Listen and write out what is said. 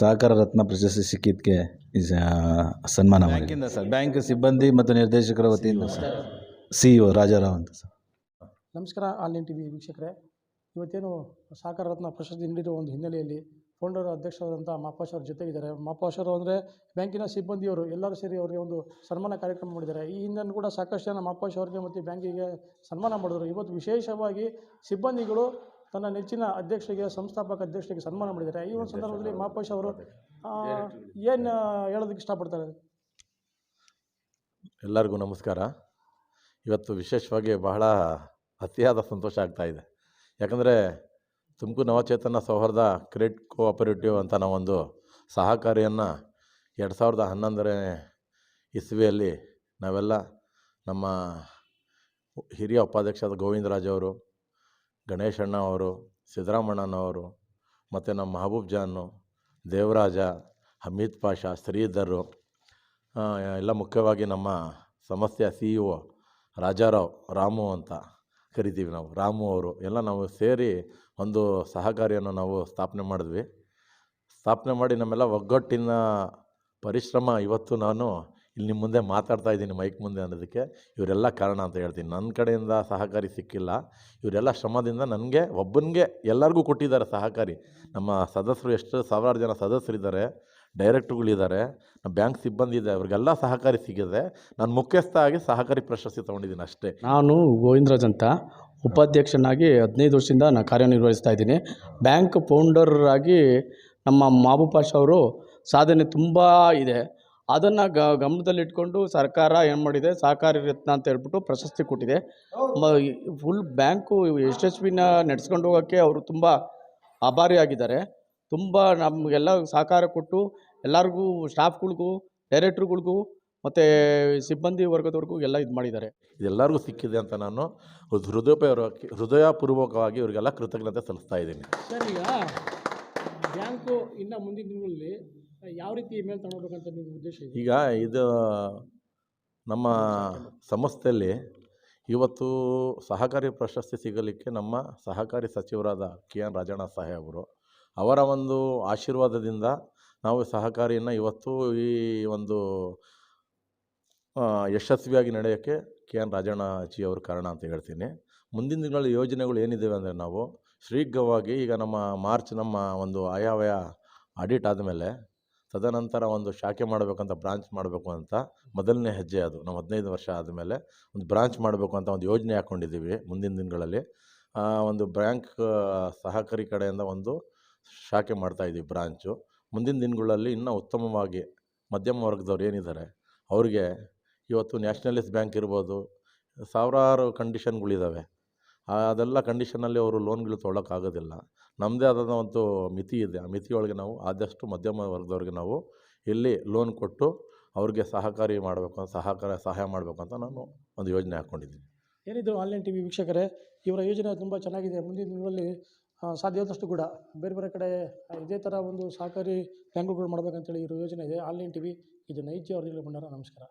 ಸಹಕಾರ ರತ್ನ ಪ್ರಶಸ್ತಿ ಸಿಕ್ಕಿದ್ದಕ್ಕೆ ಸನ್ಮಾನ ಬ್ಯಾಂಕಿಂದ ಸರ್ ಬ್ಯಾಂಕ್ ಸಿಬ್ಬಂದಿ ಮತ್ತು ನಿರ್ದೇಶಕರ ವತಿಯಿಂದ ಸರ್. ಸಿ ಇ ರಾಜಾರಾವ್ ಅಂತ ಸರ್. ನಮಸ್ಕಾರ ಆನ್ಲೈನ್ ಟಿ ವಿ ವೀಕ್ಷಕರೇ. ಇವತ್ತೇನು ಸಹಕಾರ ರತ್ನ ಪ್ರಶಸ್ತಿ ನೀಡಿರುವ ಒಂದು ಹಿನ್ನೆಲೆಯಲ್ಲಿ ಫೌಂಡರ್ ಅಧ್ಯಕ್ಷರಾದಂಥ ಮಾಪಾಶ್ ಅವ್ರ ಜೊತೆಗಿದ್ದಾರೆ. ಮಾಪಾಶ್ ಅವರು ಅಂದರೆ ಬ್ಯಾಂಕಿನ ಸಿಬ್ಬಂದಿಯವರು ಎಲ್ಲರೂ ಸೇರಿ ಅವರಿಗೆ ಒಂದು ಸನ್ಮಾನ ಕಾರ್ಯಕ್ರಮ ಮಾಡಿದ್ದಾರೆ. ಈ ಹಿಂದೆ ಕೂಡ ಸಾಕಷ್ಟು ಜನ ಮಾಪಾಶ್ ಅವ್ರಿಗೆ ಮತ್ತು ಬ್ಯಾಂಕಿಗೆ ಸನ್ಮಾನ ಮಾಡಿದ್ರು. ಇವತ್ತು ವಿಶೇಷವಾಗಿ ಸಿಬ್ಬಂದಿಗಳು ತನ್ನ ನೆಚ್ಚಿನ ಅಧ್ಯಕ್ಷರಿಗೆ ಸಂಸ್ಥಾಪಕ ಅಧ್ಯಕ್ಷರಿಗೆ ಸನ್ಮಾನ ಮಾಡಿದ್ದಾರೆ. ಈ ಒಂದು ಸಂದರ್ಭದಲ್ಲಿ ಮಹಾಪೇಶ್ ಅವರು ಏನು ಹೇಳೋದಕ್ಕೆ ಇಷ್ಟಪಡ್ತಾರೆ? ಎಲ್ಲರಿಗೂ ನಮಸ್ಕಾರ. ಇವತ್ತು ವಿಶೇಷವಾಗಿ ಬಹಳ ಅತಿಯಾದ ಸಂತೋಷ ಆಗ್ತಾ ಇದೆ. ಯಾಕಂದರೆ ತುಮಕೂರು ನವಚೇತನ ಸೌಹಾರ್ದ ಕ್ರೆಡಿಟ್ ಕೋಆಪರೇಟಿವ್ ಅಂತ ನಾವೊಂದು ಸಹಕಾರಿಯನ್ನು ಎರಡು ಸಾವಿರದ ಹನ್ನೊಂದನೇ ಇಸ್ವಿಯಲ್ಲಿ ನಾವೆಲ್ಲ ನಮ್ಮ ಹಿರಿಯ ಉಪಾಧ್ಯಕ್ಷರಾದ ಗೋವಿಂದರಾಜ್ ಅವರು ಗಣೇಶಣ್ಣ ಅವರು ಸಿದ್ದರಾಮಣ್ಣನವರು ಮತ್ತು ನಮ್ಮ ಮಹಬೂಬ್ ಜಾನು, ದೇವರಾಜ, ಹಮೀದ್ ಪಾಷ ಶ್ರೀಧರು ಎಲ್ಲ ಮುಖ್ಯವಾಗಿ ನಮ್ಮ ಸಂಸ್ಥೆಯ C E O Rajarao, Ramu ಅಂತ ಕರಿತೀವಿ ನಾವು. ರಾಮು ಅವರು ಎಲ್ಲ ನಾವು ಸೇರಿ ಒಂದು ಸಹಕಾರಿಯನ್ನು ನಾವು ಸ್ಥಾಪನೆ ಮಾಡಿದ್ವಿ. ಸ್ಥಾಪನೆ ಮಾಡಿ ನಮ್ಮೆಲ್ಲ ಒಗ್ಗಟ್ಟಿನ ಪರಿಶ್ರಮ ಇವತ್ತು ನಾನು ಇಲ್ಲಿ ನಿಮ್ಮ ಮುಂದೆ ಮಾತಾಡ್ತಾ ಇದ್ದೀನಿ ಮೈಕ್ ಮುಂದೆ ಅನ್ನೋದಕ್ಕೆ. ಇವರೆಲ್ಲ ಕಾರಣ ಅಂತ ಹೇಳ್ತೀನಿ. ನನ್ನ ಕಡೆಯಿಂದ ಸಹಕಾರಿ ಸಿಕ್ಕಿಲ್ಲ. ಇವರೆಲ್ಲ ಶ್ರಮದಿಂದ ನನಗೆ, ಒಬ್ಬನಿಗೆ ಎಲ್ಲರಿಗೂ ಕೊಟ್ಟಿದ್ದಾರೆ ಸಹಕಾರಿ. ನಮ್ಮ ಸದಸ್ಯರು, ಎಷ್ಟು ಸಾವಿರಾರು ಜನ ಸದಸ್ಯರಿದ್ದಾರೆ, ಡೈರೆಕ್ಟ್ರುಗಳಿದ್ದಾರೆ, ನಮ್ಮ ಬ್ಯಾಂಕ್ ಸಿಬ್ಬಂದಿ ಇದೆ, ಅವ್ರಿಗೆಲ್ಲ ಸಹಕಾರಿ ಸಿಗಿದೆ. ನಾನು ಮುಖ್ಯಸ್ಥ ಆಗಿ ಸಹಕಾರಿ ಪ್ರಶಸ್ತಿ ತೊಗೊಂಡಿದ್ದೀನಿ ಅಷ್ಟೇ. ನಾನು ಗೋವಿಂದರಾಜ್ ಅಂತ. ಉಪಾಧ್ಯಕ್ಷನಾಗಿ ಹದಿನೈದು ವರ್ಷದಿಂದ ನಾನು ಕಾರ್ಯನಿರ್ವಹಿಸ್ತಾ ಇದ್ದೀನಿ. ಬ್ಯಾಂಕ್ ಫೌಂಡರ್ ಆಗಿ ನಮ್ಮ ಮಾಬು ಪಾಷ ಅವರು ಸಾಧನೆ ತುಂಬ ಇದೆ. ಅದನ್ನು ಗ ಗಮನದಲ್ಲಿಟ್ಕೊಂಡು ಸರ್ಕಾರ ಏನು ಮಾಡಿದೆ? ಸಹಕಾರಿ ರತ್ನ ಅಂತ ಹೇಳ್ಬಿಟ್ಟು ಪ್ರಶಸ್ತಿ ಕೊಟ್ಟಿದೆ. ಮ ಫುಲ್ ಬ್ಯಾಂಕು ಯಶಸ್ವಿನ ನಡೆಸ್ಕೊಂಡು ಹೋಗೋಕ್ಕೆ ಅವರು ತುಂಬ ಆಭಾರಿಯಾಗಿದ್ದಾರೆ ತುಂಬ ನಮಗೆಲ್ಲ ಸಹಕಾರ ಕೊಟ್ಟು ಎಲ್ಲರಿಗೂ ಸ್ಟಾಫ್ಗಳಿಗೂ ಡೈರೆಕ್ಟ್ರುಗಳಿಗೂ ಮತ್ತು ಸಿಬ್ಬಂದಿ ವರ್ಗದವ್ರಿಗೂ ಎಲ್ಲ ಇದು ಮಾಡಿದ್ದಾರೆ. ಇದೆಲ್ಲರಿಗೂ ಸಿಕ್ಕಿದೆ ಅಂತ ನಾನು ಹೃದಯಪೂರ್ವ ಹೃದಯಪೂರ್ವಕವಾಗಿ ಇವರಿಗೆಲ್ಲ ಕೃತಜ್ಞತೆ ಸಲ್ಲಿಸ್ತಾ ಇದ್ದೀನಿ. ಸರ್ ಈಗ ಬ್ಯಾಂಕು ಇನ್ನು ಮುಂದಿನ ದಿನಗಳಲ್ಲಿ ಯಾವ ರೀತಿ ಇಮೇಲ್ ನಿಮ್ಮ ಉದ್ದೇಶ ಈಗ ಇದು ನಮ್ಮ ಸಂಸ್ಥೆಯಲ್ಲಿ ಇವತ್ತು ಸಹಕಾರಿ ಪ್ರಶಸ್ತಿ ಸಿಗಲಿಕ್ಕೆ ನಮ್ಮ ಸಹಕಾರಿ ಸಚಿವರಾದ ಕೆ ಎನ್ ರಾಜಣ್ಣ ಸಾಹೇಬರು ಅವರ ಒಂದು ಆಶೀರ್ವಾದದಿಂದ ನಾವು ಸಹಕಾರಿಯನ್ನು ಇವತ್ತು ಈ ಒಂದು ಯಶಸ್ವಿಯಾಗಿ ನಡೆಯೋಕ್ಕೆ ಕೆ ಎನ್ ರಾಜಣ್ಣಜಿ ಅವರು ಕಾರಣ ಅಂತ ಹೇಳ್ತೀನಿ. ಮುಂದಿನ ದಿನಗಳ ಯೋಜನೆಗಳು ಏನಿದ್ದಾವೆ ಅಂದರೆ ನಾವು ಶೀಘ್ರವಾಗಿ ಈಗ ನಮ್ಮ ಮಾರ್ಚ್ ನಮ್ಮ ಒಂದು ಆಯಾವಯ ಆಡಿಟ್ ಆದಮೇಲೆ ತದನಂತರ ಒಂದು ಶಾಖೆ ಮಾಡಬೇಕಂತ ಬ್ರಾಂಚ್ ಮಾಡಬೇಕು ಅಂತ ಮೊದಲನೇ ಹೆಜ್ಜೆ ಅದು. ನಾವು ಹದಿನೈದು ವರ್ಷ ಆದಮೇಲೆ ಒಂದು ಬ್ರಾಂಚ್ ಮಾಡಬೇಕು ಅಂತ ಒಂದು ಯೋಜನೆ ಹಾಕ್ಕೊಂಡಿದ್ದೀವಿ ಮುಂದಿನ ದಿನಗಳಲ್ಲಿ. ಒಂದು ಬ್ಯಾಂಕ್ ಸಹಕಾರಿ ಕಡೆಯಿಂದ ಒಂದು ಶಾಖೆ ಮಾಡ್ತಾಯಿದ್ದೀವಿ ಬ್ರಾಂಚು ಮುಂದಿನ ದಿನಗಳಲ್ಲಿ ಇನ್ನೂ ಉತ್ತಮವಾಗಿ ಮಧ್ಯಮ ವರ್ಗದವ್ರು ಏನಿದ್ದಾರೆ ಅವ್ರಿಗೆ ಇವತ್ತು ನ್ಯಾಷನಲಿಸ್ಟ್ ಬ್ಯಾಂಕ್ ಇರ್ಬೋದು, ಸಾವಿರಾರು ಕಂಡೀಷನ್ಗಳಿದ್ದಾವೆ ಅದೆಲ್ಲ ಕಂಡೀಷನಲ್ಲಿ ಅವರು ಲೋನ್ಗಳು ತೊಗೊಳಕ್ಕಾಗೋದಿಲ್ಲ. ನಮ್ಮದೇ ಆದಂಥ ಒಂದು ಮಿತಿ ಇದೆ. ಆ ಮಿತಿಯೊಳಗೆ ನಾವು ಆದಷ್ಟು ಮಧ್ಯಮ ವರ್ಗದವ್ರಿಗೆ ನಾವು ಇಲ್ಲಿ ಲೋನ್ ಕೊಟ್ಟು ಅವ್ರಿಗೆ ಸಹಕಾರಿ ಮಾಡಬೇಕು, ಸಹಕಾರ, ಸಹಾಯ ಮಾಡಬೇಕು ಅಂತ ನಾನು ಒಂದು ಯೋಜನೆ ಹಾಕ್ಕೊಂಡಿದ್ದೀನಿ. ಏನಿದ್ರು ಆನ್ಲೈನ್ ಟಿ ವಿ ವೀಕ್ಷಕರೇ, ಇವರ ಯೋಜನೆ ತುಂಬ ಚೆನ್ನಾಗಿದೆ. ಮುಂದಿನ ದಿನಗಳಲ್ಲಿ ಸಾಧ್ಯವಾದಷ್ಟು ಕೂಡ ಬೇರೆ ಬೇರೆ ಕಡೆ ಇದೇ ಥರ ಒಂದು ಸಹಕಾರಿ ಬ್ಯಾಂಕ್ಗಳು ಮಾಡಬೇಕಂತೇಳಿ ಇರೋ ಯೋಜನೆ ಇದೆ, ಆನ್ಲೈನ್ ಟಿ ವಿ ಇದು ನೈಜ ಅವರಿಗೆ ಬಂಡಾರ ನಮಸ್ಕಾರ.